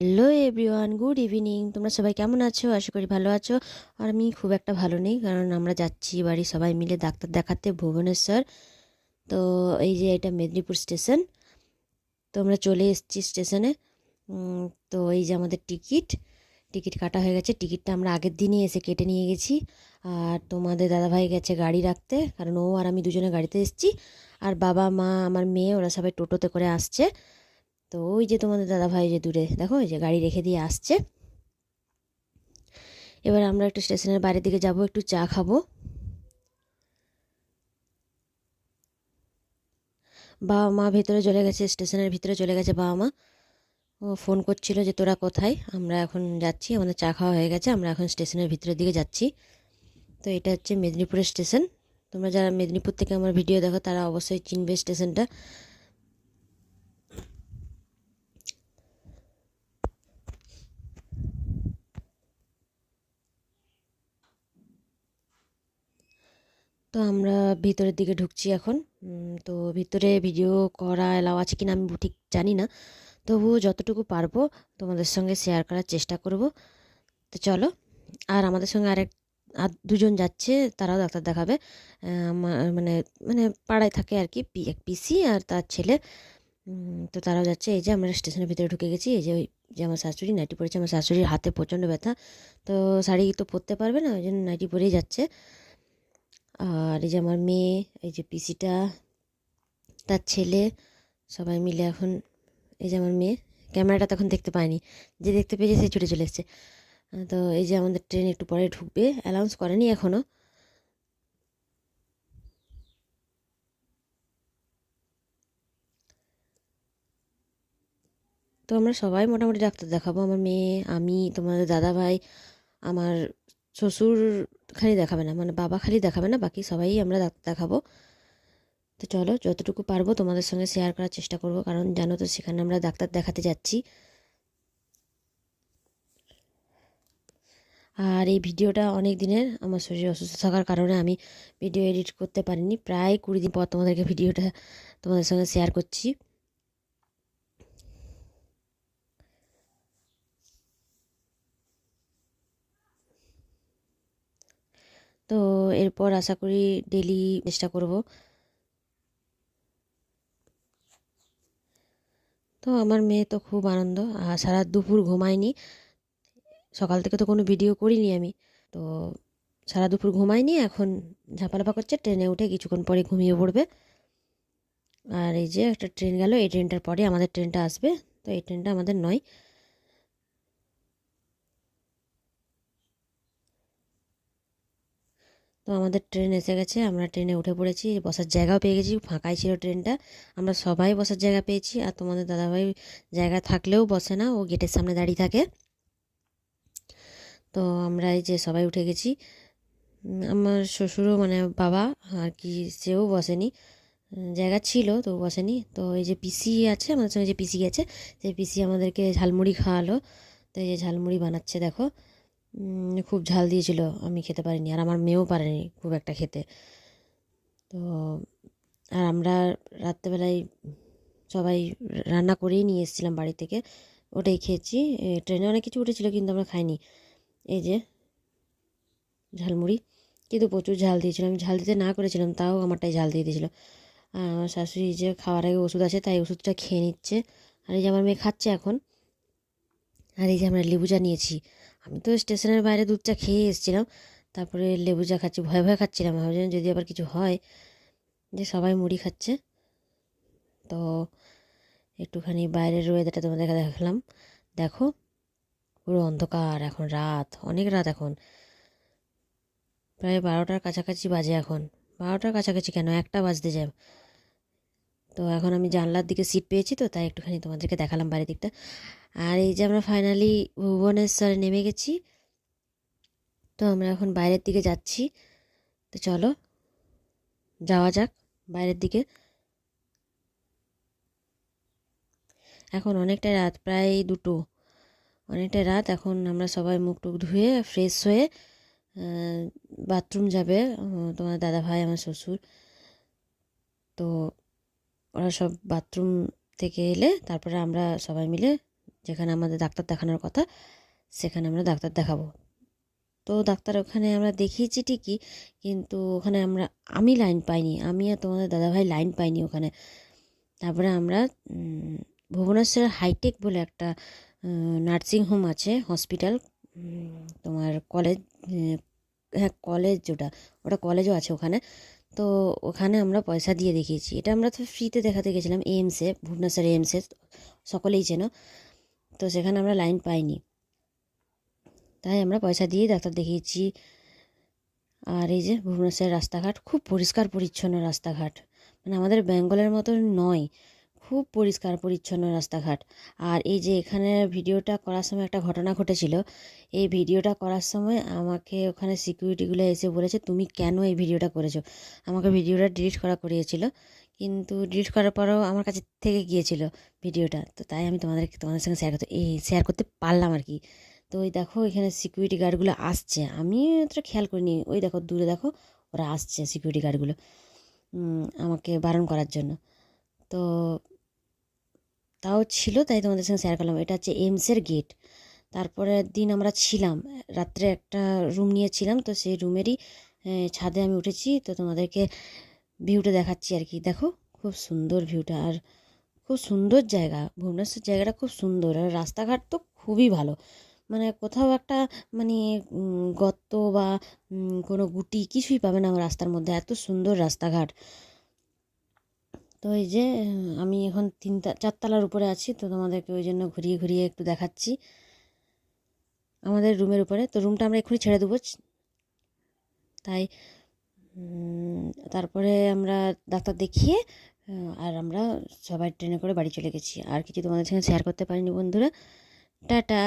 Hello everyone good evening তোমরা সবাই কেমন আছো? আশা করি ভালো আছো। আর আমি খুব একটা ভালো নেই, কারণ আমরা যাচ্ছি বাড়ি সবাই মিলে ডাক্তার দেখাতে ভুবনেশ্বর। তো এই যে এটা মেদিনীপুর স্টেশন। তো আমরা চলে এসেছি স্টেশনে। তো এই যে আমাদের টিকিট। টিকিট কাটা হয়ে গেছে। টিকিটটা আমরা আগের দিনই এসে কেটে নিয়ে গেছি। আর তোমাদের দাদাভাই গেছে গাড়ি রাখতে, কারণ ও আর আমি দুজনে গাড়িতে এসেছি। আর বাবা, মা, আমার মেয়ে, ওরা সবাই টোটোতে করে আসছে। তো ওই যে তোমাদের দাদা ভাই যে দূরে, দেখো ওই যে গাড়ি রেখে দিয়ে আসছে। এবার আমরা একটু স্টেশনের বাইরের দিকে যাব, একটু চা খাব। বাবা মা ভেতরে চলে গেছে, স্টেশনের ভিতরে চলে গেছে বাবা মা। ও ফোন করছিল যে তোরা কোথায়? আমরা এখন যাচ্ছি, আমাদের চা খাওয়া হয়ে গেছে, আমরা এখন স্টেশনের ভিতরের দিকে যাচ্ছি। তো এটা হচ্ছে মেদিনীপুরের স্টেশন। তোমরা যারা মেদিনীপুর থেকে আমার ভিডিও দেখো, তারা অবশ্যই চিনবে স্টেশনটা। তো আমরা ভিতরের দিকে ঢুকছি এখন। তো ভিতরে ভিডিও করা এলাও আছে কিনা আমি ঠিক জানি না। তবুও যতটুকু পারব তোমাদের সঙ্গে শেয়ার করার চেষ্টা করব। তো চলো, আর আমাদের সঙ্গে আরেক, আর দুজন যাচ্ছে, তারাও ডাক্তার দেখাবে। মানে মানে পাড়ায় থাকে আর কি এক পিসি আর তার ছেলে। তো তারাও যাচ্ছে, এই যে আমরা স্টেশনের ভিতরে ঢুকে গেছি, এই যে ওই যে আমার শাশুড়ি, নাইটি পরেছে, আমার শাশুড়ির হাতে প্রচণ্ড ব্যথা। তো শাড়ি তো পরতে পারবে না, ওই জন্য নাইটি পরেই যাচ্ছে। আর এই যে আমার মেয়ে, এই যে পিসিটা, তার ছেলে, সবাই মিলে এখন, এই যে আমার মেয়ে, ক্যামেরাটা তখন দেখতে পায়নি যে দেখতে পেয়েছে সে ছুটে চলে এসছে। তো এই যে আমাদের ট্রেন একটু পরে ঢুকবে অ্যানাউন্স করেনি এখনও তো আমরা সবাই মোটামুটি ডাক্তার দেখাবো, আমার মেয়ে, আমি, তোমাদের দাদা ভাই আমার শ্বশুর খালি দেখাবে না মানে বাবা খালি দেখাবে না, বাকি সবাই আমরা ডাক্তার দেখাবো। তো চলো, যতটুকু পারব তোমাদের সঙ্গে শেয়ার করার চেষ্টা করব, কারণ জানো তো সেখানে আমরা ডাক্তার দেখাতে যাচ্ছি। আর এই ভিডিওটা অনেক দিনের, আমার শরীর অসুস্থ থাকার কারণে আমি ভিডিও এডিট করতে পারিনি, প্রায় কুড়ি দিন পর তোমাদেরকে ভিডিওটা তোমাদের সঙ্গে শেয়ার করছি। তো এরপর আশা করি ডেলি চেষ্টা করব। তো আমার মেয়ে তো খুব আনন্দ আর সারা দুপুর ঘুমায়নি। সকাল থেকে তো কোনো ভিডিও করিনি আমি। তো সারা দুপুর ঘুমায়নি, এখন ঝাপালাপা করছে ট্রেনে উঠে কিছুক্ষণ পরে ঘুমিয়ে পড়বে। আর এই যে একটা ট্রেন গেল, এই ট্রেনটার পরে আমাদের ট্রেনটা আসবে। তো এই ট্রেনটা আমাদের নয়। তো আমাদের ট্রেন এসে গেছে, আমরা ট্রেনে উঠে পড়েছি, বসার জায়গাও পেয়ে গেছি, ফাঁকাই ছিল ট্রেনটা, আমরা সবাই বসার জায়গা পেয়েছি, আর তোমাদের দাদাভাই জায়গা থাকলেও বসে না, ও গেটের সামনে দাঁড়িয়ে থাকে। তো আমরা এই যে সবাই উঠে গেছি আমার শ্বশুরও মানে বাবা আর কি, সেও বসেনি জায়গা ছিল তো বসেনি, তো এই যে পিসি আছে, আমাদের সঙ্গে যে পিসি গেছে সেই পিসি আমাদেরকে ঝালমুড়ি খাওয়ালো, তো এই যে ঝালমুড়ি বানাচ্ছে দেখো খুব ঝাল দিয়েছিল, আমি খেতে পারিনি। আর আমার মেয়েও পারেনি খুব একটা খেতে। তো, আর আমরা রাত্রেবেলায় সবাই রান্না করেই নিয়ে এসেছিলাম বাড়ি থেকে। ওটাই খেয়েছি। ট্রেনে অনেক কিছু উঠেছিল, কিন্তু আমরা খাইনি। এই যে, ঝালমুড়ি। কিন্তু প্রচুর ঝাল দিয়েছিল। আমি ঝাল দিতে না করেছিলাম, তাও আমারটাই ঝাল দিয়ে দিয়েছিল। আর আমার শাশুড়ি যে খাওয়ার আগে ওষুধ আছে, তাই ওষুধটা খেয়ে নিচ্ছে। আর এই যে আমার মেয়ে খাচ্ছে এখন। আর এই যে আমরা লেবু চা নিয়েছি। আমি তো স্টেশনের বাইরে দুধ চা খেয়ে এসেছিলাম। তারপরে লেবু চা খাচ্ছি, ভয় ভয় খাচ্ছিলাম। ভাবছিলাম যদি আবার কিছু হয়, যে সবাই মুড়ি খাচ্ছে। তো একটুখানি বাইরের ওয়েদারটা তোমাদেরকে দেখালাম। দেখো, পুরো অন্ধকার এখন, রাত, অনেক রাত এখন। প্রায় বারোটার কাছাকাছি বাজে এখন। বারোটার কাছাকাছি কেন? একটা বাজতে যায়। তো এখন আমি জানলার দিকে সিট পেয়েছি তো, তাই একটুখানি তোমাদেরকে দেখালাম বাইরের দিকটা আর এই যে আমরা ফাইনালি ভুবনেশ্বরে নেমে গেছি, তো আমরা এখন বাইরের দিকে যাচ্ছি। তো চলো, যাওয়া যাক বাইরের দিকে। এখন অনেকটা রাত, প্রায় দুটো। অনেকটা রাত, এখন আমরা সবাই মুখ টুক ধুয়ে ফ্রেশ হয়ে বাথরুম যাবে তোমার দাদা ভাই আমার শ্বশুর। তো ওরা সব বাথরুম থেকে এলে তারপরে আমরা সবাই মিলে যেখানে আমাদের ডাক্তার দেখানোর কথা, সেখানে আমরা ডাক্তার দেখাবো। তো ডাক্তার ওখানে আমরা দেখিয়েছি ঠিকই, কিন্তু ওখানে আমরা, আমি লাইন পাইনি, আমি আর তোমাদের দাদাভাই লাইন পাইনি ওখানে। তারপরে আমরা ভুবনেশ্বরের হাইটেক বলে একটা নার্সিং হোম আছে হসপিটাল তোমার কলেজ হ্যাঁ কলেজ ওটা ওটা কলেজও আছে ওখানে। তো ওখানে আমরা পয়সা দিয়ে দেখিয়েছি। এটা আমরা তো ফ্রিতে দেখাতে গেছিলাম এমসে ভুবনেশ্বর এইমসে সকলেই চেন। তো সেখানে আমরা লাইন পাইনি। তাই আমরা পয়সা দিয়ে ডাক্তার দেখিয়েছি। আর এই যে ভুবনেশ্বরের রাস্তাঘাট, খুব পরিষ্কার পরিচ্ছন্ন রাস্তাঘাট। মানে আমাদের বেঙ্গলের মতো নয়। খুব পরিষ্কার পরিচ্ছন্ন রাস্তাঘাট। আর এই যে এখানে ভিডিওটা করার সময় একটা ঘটনা ঘটেছিল। এই ভিডিওটা করার সময় আমাকে ওখানে সিকিউরিটিগুলো এসে বলেছে, তুমি কেন এই ভিডিওটা করেছ? আমাকে ভিডিওটা ডিলিট করা করিয়েছিল। কিন্তু ডিলিট করার পরেও আমার কাছে থেকে গিয়েছিল ভিডিওটা। তো তাই আমি তোমাদের তোমাদের সঙ্গে শেয়ার করতে, এই শেয়ার করতে পারলাম আর কি। তো ওই দেখো, এখানে সিকিউরিটি গার্ডগুলো আসছে। আমি অতটা খেয়াল করিনি। ওই দেখো, দূরে দেখো, ওরা আসছে সিকিউরিটি গার্ডগুলো আমাকে বারণ করার জন্য। তো তাও ছিল, তাই তোমাদের সঙ্গে শেয়ার করলাম। এটা হচ্ছে এমসের গেট তারপরের দিন আমরা ছিলাম, রাত্রে একটা রুম নিয়েছিলাম, তো সেই রুমেরই ছাদে আমি উঠেছি। তো তোমাদেরকে ভিউটা দেখাচ্ছি আর কি। দেখো, খুব সুন্দর ভিউটা আর খুব সুন্দর জায়গা। ভুবনেশ্বর জায়গাটা খুব সুন্দর। আর রাস্তাঘাট তো খুবই ভালো। মানে কোথাও একটা মানে গর্ত বা কোনো গুটি কিছুই পাবে না আমার রাস্তার মধ্যে। এত সুন্দর রাস্তাঘাট। তো এই যে আমি এখন তিনটা, চারতলার উপরে আছি, তো তোমাদেরকে ওই জন্য ঘুরিয়ে ঘুরিয়ে একটু দেখাচ্ছি। আমাদের রুমের উপরে, তো রুমটা আমরা এক্ষুনি ছেড়ে দেবো। তাই তারপরে আমরা ডাক্তার দেখিয়ে আর আমরা সবাই ট্রেনে করে বাড়ি চলে গেছি। আর কিছু তোমাদের সঙ্গে শেয়ার করতে পারিনি বন্ধুরা। টাটা!